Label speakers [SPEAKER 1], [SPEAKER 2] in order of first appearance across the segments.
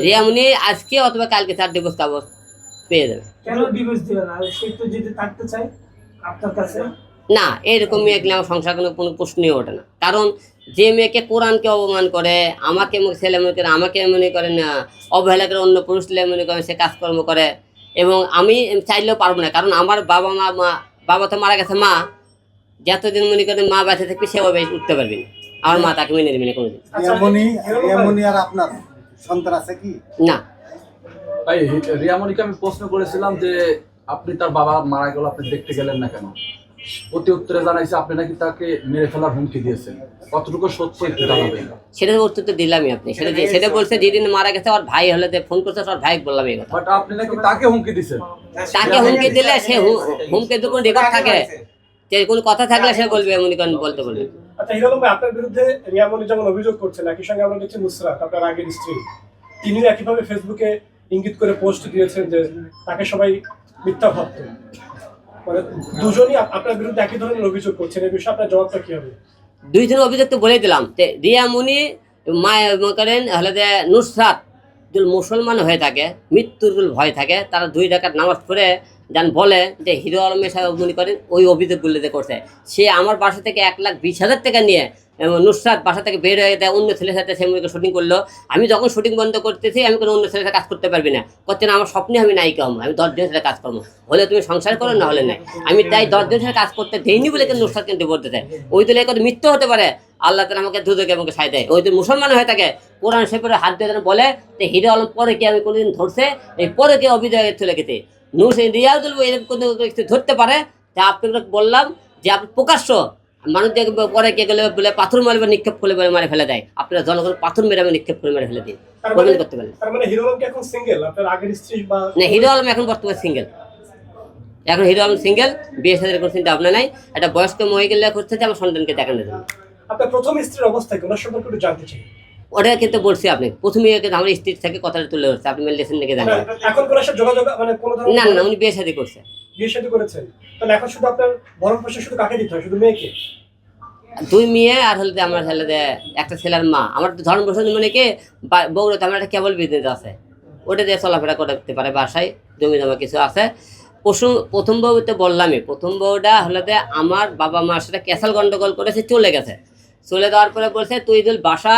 [SPEAKER 1] রিয়ামনি আজকে অথবা কালকে তার ডিভোর্স কাগজ পেয়ে যাবে।
[SPEAKER 2] কেন ডিভোর্স দিলেন আর সে তো যদি থাকতে চায় আপনার কাছে?
[SPEAKER 1] না এরকম মেয়ে গেলে আমার সংসার কোনো কোনো প্রশ্নই ওঠে না। কারণ যে মেয়েকে কোরআনকে অপমান করে আমাকে ছেলে মনে করে আমাকে মনে করেন আহ, অবহেলা করে অন্য পুরুষ ছেলে মনে করেন সে কাজকর্ম করে এবং আমি চাইলেও পারব না। কারণ আমার বাবা মা মা বাবা তো মারা গেছে মা যতদিন মনে করেন মা বেঁচে থাকবে সেভাবে উঠতে পারবি না। আমার মা তাকে মেনে নেবে না কোনোদিন।
[SPEAKER 2] আচ্ছা,
[SPEAKER 3] এমনই এমনই আর আপনার? সন্তান আছে কি?
[SPEAKER 1] না।
[SPEAKER 4] ভাই রিয়ামণিকে আমি প্রশ্ন করেছিলাম যে আপনি তার বাবা মারা গেল আপনি দেখতে গেলেন না কেন? প্রতি উত্তরে জানাইছে আপনি নাকি তাকে মেরে ফেলার হুমকি দিয়েছেন। কতটুকু সত্য একটু জানাবেন?
[SPEAKER 1] সেটা উত্তর তো দিলামই আপনি। সেটা সেটা বলছে যেদিন মারা গেছে ওর ভাই হলে ফোন করছে ওর ভাই বললাম এই কথা।
[SPEAKER 4] বাট আপনি নাকি তাকে হুমকি দিয়েছেন?
[SPEAKER 1] তাকে হুমকি দিলে সে হুমকি তো কোনো রেকর্ড থাকে। যে কোনো কথা থাকলে সে বলবে এমনি কোন বলতে বলবে।
[SPEAKER 2] আচ্ছা হিরালম ভাই, আপনার বিরুদ্ধে রিয়ামনি যেমন অভিযোগ করছেন একই সঙ্গে আমরা দেখছি নুসরাত, আপনার আগের স্ত্রী, তিনিও একইভাবে ফেসবুকে ইঙ্গিত করে পোস্ট দিয়েছেন যে তাকে সবাই মিথ্যা ভাবত। মানে দুজনই আপনার বিরুদ্ধে একই ধরনের অভিযোগ করছেন, এই বিষয়ে আপনার জবাবটা কি হবে?
[SPEAKER 1] দুই দিন অভিযোগ তো বলে দিলাম। রিয়ামনি রিয়া মুনি মা মনে করেন, হলে নুসরাত যদি মুসলমান হয়ে থাকে, মৃত্যুর ভয় থাকে, তারা দুই ডাকাত নামাজ পড়ে যান বলে যে হিরো আলমের সাহেব মনে করেন, ওই অভিযোগগুলো যে করছে। সে আমার বাসা থেকে এক লাখ বিশ হাজার টাকা নিয়ে নুসরাত বাসা থেকে বের হয়ে দেয়, অন্য ছেলের সাথে সে মনে শুটিং করল। আমি যখন শুটিং বন্ধ করতেছি, আমি কোনো অন্য ছেলের সাথে কাজ করতে পারবি না। করতে না, আমার স্বপ্নে আমি নায়িকা হব আমি দশজনের সাথে কাজ করব। হলে তুমি সংসার করো, না হলে নাই। আমি তাই দশজনের সাথে কাজ করতে দেইনি বলে কিন্তু নুসরাত কিন্তু বলতে চাই ওই দলে মৃত্যু হতে পারে। আল্লাহ তালা আমাকে দুধকে আমাকে সাই দেয়। ওই মুসলমান হয়ে থাকে। কোরআন শেপরে হাত দিয়ে যেন বলে যে হিরো আলম পরে কি আমি কোনোদিন ধরছে? এই পরে কি অভিযোগ চলে গেছে নূর নুস রিয়াজুল এরকম কোনো কিছু ধরতে পারে? তা আপনাকে বললাম যে আপনি প্রকাশ্য মানুষ পরে কে গেলে বলে পাথর মারবে নিক্ষেপ করে বলে মারে ফেলে দেয়। আপনারা জনগণ পাথর মেরে আমি নিক্ষেপ করে মেরে ফেলে
[SPEAKER 2] তার
[SPEAKER 1] প্রমাণ
[SPEAKER 2] মানে
[SPEAKER 1] করতে পারেন।
[SPEAKER 2] মানে
[SPEAKER 1] না হিরো আলম এখন বর্তমানে সিঙ্গেল এখন হিরো আলম সিঙ্গেল বিয়ে সাথে কোনো চিন্তা ভাবনা নাই। একটা বয়স্ক মহিলা করতে আমার সন্তানকে দেখানোর জন্য।
[SPEAKER 2] আপনার প্রথম স্ত্রীর অবস্থা কি? ওনার সম্পর্কে জানতে চাই।
[SPEAKER 1] ওটা কিন্তু বলছি আপনি। প্রথমে কিন্তু আমার স্ত্রীর থেকে কথাটা তুলে ধরছে আপনি মেডিসিন থেকে জানেন
[SPEAKER 2] এখন কোন সাথে যোগাযোগ মানে কোনো
[SPEAKER 1] না না উনি বিয়ে শাদী করছে।
[SPEAKER 2] বিয়ে শাদী করেছেন। তাহলে এখন শুধু আপনার ভরণ পোষণ শুধু কাকে দিতে হয়? শুধু মেয়েকে?
[SPEAKER 1] দুই মেয়ে আর হলে আমার ছেলে একটা ছেলের মা। আমার তো ধর্ম পোষণ মানে কি বা- বগুড়াতে আমার একটা কেবল বিজনেস আছে। ওটা দিয়ে চলাফেরা করতে পারে বাসায় জমি জমা কিছু আছে। প্রথম প্রথম বউতে বললামই প্রথম বউটা হলে আমার বাবা মার সাথে ক্যাসাল গন্ডগোল করেছে চলে গেছে। চলে যাওয়ার পরে বলছে তুই যদি বাসা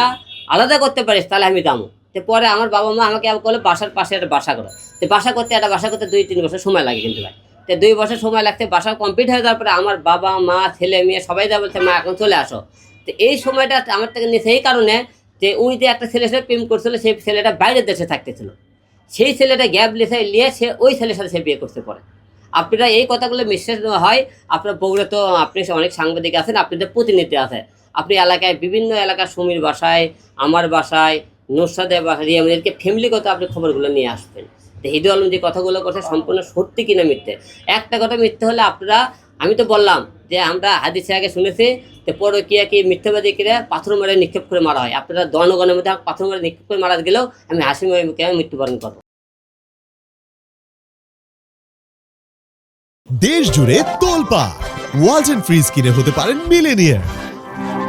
[SPEAKER 1] আলাদা করতে পারিস, তাহলে আমি দামো। তো পরে আমার বাবা মা আমাকে বলে, বাসার পাশে একটা বাসা করো। তো বাসা করতে একটা বাসা করতে দুই তিন বছর সময় লাগে কিন্তু ভাই। তো দুই বছর সময় লাগছে বাসা কমপ্লিট হয়ে যাওয়ার পরে আমার বাবা, মা, ছেলে, মেয়ে সবাই যা বলছে, মা, এখন চলে আসো। তো এই সময়টা আমার থেকে নিয়ে সেই কারণে যে উনি যে একটা ছেলের সাথে প্রেম করছিল, সেই ছেলেটা বাইরের দেশে থাকতেছিল। সেই ছেলেটা গ্যাপ লিখে নিয়ে সে ওই ছেলের সাথে সে বিয়ে করতে পারে। আপনারা এই কথাগুলো নেওয়া হয়, আপনার বগুড়া তো আপনি অনেক সাংবাদিক আছেন, আপনাদের প্রতিনিধি আছে। আপনি এলাকায় বিভিন্ন এলাকার সমীর বাসায় আমার বাসায় নোসাদের বাসায় আমাদেরকে ফ্যামিলিগত আপনি খবরগুলো নিয়ে আসবেন। তো হিদু আলম যে কথাগুলো করছে সম্পূর্ণ সত্যি কিনা মিথ্যে? একটা কথা মিথ্যে হলে আপনারা আমি তো বললাম যে আমরা হাদিসে আগে শুনেছি যে পরে কি কি মিথ্যাবাদী কিরা পাথর মারে নিক্ষেপ করে মারা হয়। আপনারা জনগণের মধ্যে পাথর মারে নিক্ষেপ করে মারা গেলেও আমি হাসি মুখে মৃত্যুবরণ করব।
[SPEAKER 5] দেশ জুড়ে তোলপা ওয়ালটন ফ্রিজ কিনে হতে পারেন মিলেনিয়ার